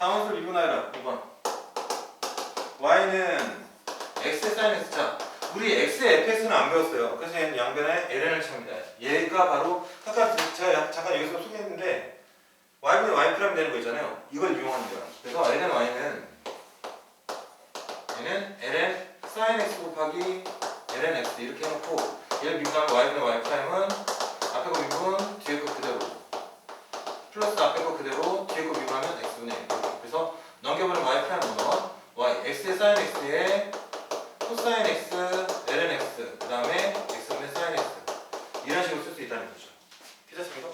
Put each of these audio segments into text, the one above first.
다음 수를 미분하여라. 2번 y는 x 사인 x 자. 우리 x의 fx는 안 배웠어요. 그래서 얘는 양변에 ln을 찹니다. 얘가 바로 아까 제가 잠깐 여기서 소개했는데 y분의 y 프라임 되는 거 있잖아요. 이걸 이용하는 거야. 그래서 ln y는 얘는 ln sin x 곱하기 ln x 이렇게 해놓고 얘를 미분하면 y분의 y 프라임은 앞에 거 미분 뒤에 거 그대로 플러스 앞에 거 그대로 뒤에 거 미분하면 x분의 1 그래서 넘겨버리면 y 프라임 문어 y x의 sin x에 코사인 x ln x 그 다음에 x분의 sin x. 이런 식으로 쓸 수 있다는 거죠. 괜찮습니까?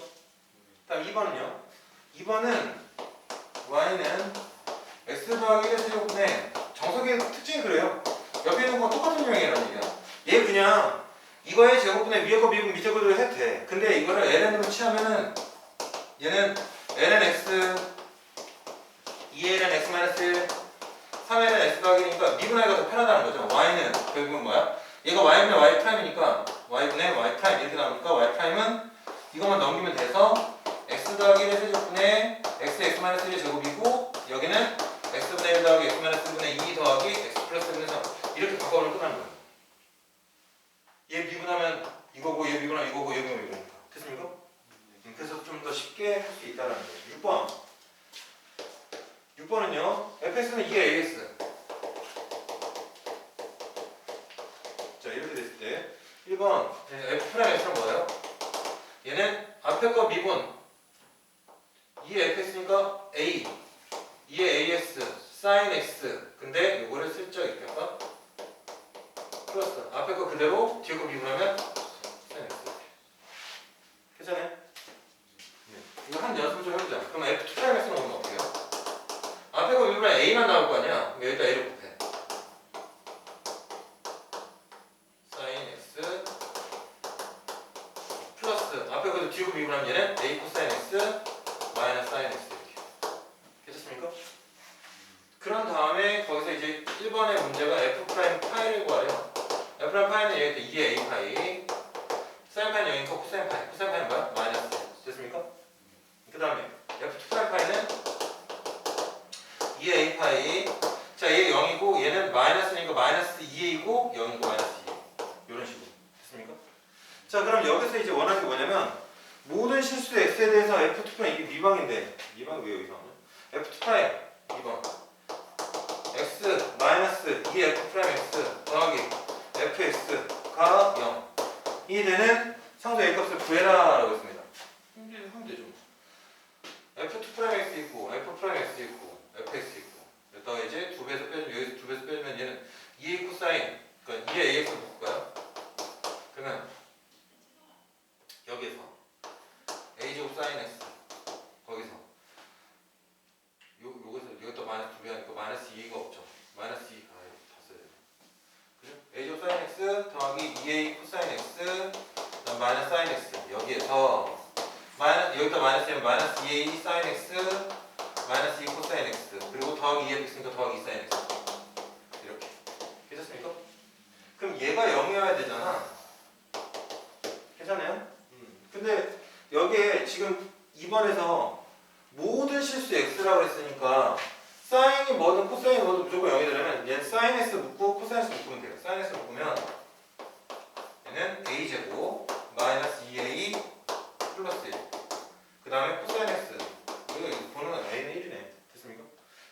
다음 2번은요? 2번은 y는 x 더하기 1의 세제곱분의 정석의 특징이 그래요. 옆에 있는 건 똑같은 유형이라는 얘기야. 얘 그냥 이거의 제곱분의 위에 거 미분 밑에 거도 해도 돼. 근데 이거를 ln으로 취하면은 얘는 ln x 2ln x 마이너스 1 3ln x 더하기니까 미분하기가 더 편하다는 거죠. y는 결국은 뭐야? 얘가 y분의 y 프라임이니까 y분의 y 프라임 이렇게 나오니까 y 프라임은 이것만 넘기면 돼서 x 더하기 1의 세제곱분의 x x 마이너스 1의 제곱이고 여기는 x분의 1 더하기 x 마이너스 1분의 2 더하기 x 플러스 1분의 3 이렇게 바꿔버리면 끝나는 거예요 얘 미분하면 이거고 얘 미분하면 이거고 얘 미분하면 이거니까. 됐습니까? 음, 그래서 좀 더 쉽게 할 수 있다는 거예요. 6번 6번은요 fx는 2의 ax 자 이렇게 됐을 때 1번 f 프라임 x는 뭐예요? 얘는 앞에 거 미분 2의 fx니까 a 2의 as sin x 근데 요거를 슬쩍 이렇게 할까? 플러스 앞에 거 그대로 뒤에 거 미분하면 sin x 괜찮아요? 네. 이거 한 연습 좀 해보자 그럼 f 프라임 x는 오면 어떻게 해요? 미분하면 a만 나올 거 아니야? 여기다 a를 곱해 sin x 플러스 앞에 뒤에 거 미분하면 얘는 a 코사인 x 마이너스 sin x 이렇게 괜찮습니까? 그런 다음에 거기서 이제 1번의 문제가 f 프라임 파이를 구하래요 f 프라임 파이는 여기 2의 a 파이 사인 파이는 여기니까 코사인 파이 코사인 파이는 뭐야? 마이너스 됐습니까? 그 다음에 f 프라임 파이는 2의 a 파이 자 얘 0이고 얘는 마이너스 2a이고 0이고 마이너스 2 이런 식으로 됐습니까? 자 그럼 여기서 이제 원하는 게 뭐냐면 모든 실수 x에 대해서 f 프라임 이게 미방인데 미방 왜 여기서 하냐? f 프라임 미방 x 마이너스 2f 프라임 x 더하기 fx가 0이 되는 상수 a 값을 구해라 라고 했습니다. 이제 하면 되죠. f2 프라임 x 있고 f 프라임 x 있고 fx 있고 여기다가 이제 두 배에서 빼주면 여기서 두 배에서 빼주면 얘는 2a 코사인 그러니까 2의 ax 묶을까요? 그러면 여기에서 a 제곱 사인 x 거기서 요 요거서 이것도 마이너스 두 배하니까 마이너스 2가 없죠. 마이너스 2 아, 이거 다 써야 돼. 그죠? a 제곱 사인 x 더하기 2a 코사인 x 그다음 마이너스 사인 x 여기에서 마이너스 여기다 마이너스면 마이너스 2a 사인 x 마이너스 2 코사인 x 그리고 더하기 2f x니까 더하기 2 사인 x 이렇게 괜찮습니까? 그럼 얘가 0이어야 되잖아. 괜찮아요? 음. 근데 여기에 지금 2번에서 모든 실수 x라고 했으니까 사인이 뭐든 코사인이 뭐든 무조건 0이 되려면 얘는 사인 x 묶고 코사인 x 묶으면 돼요. 사인 x 묶으면 얘는 a 제곱 마이너스 2a 플러스 1. 그 다음에 코사인 x 이거 보는 a는 1이네. 됐습니까?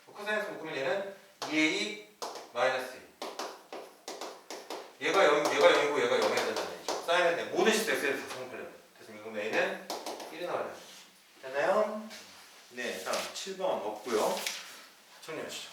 코사인 x 묶으면 얘는 2a 마이너스 1. 얘가 0, 얘가 0이고 얘가 0이 된다는 얘기죠. 사인은 모든 실수 x에 대해서 성립하려면 됐습니까? 그럼 a는 1이 나와요. 됐나요? 네, 다음 7번 없고요. 정리하시죠.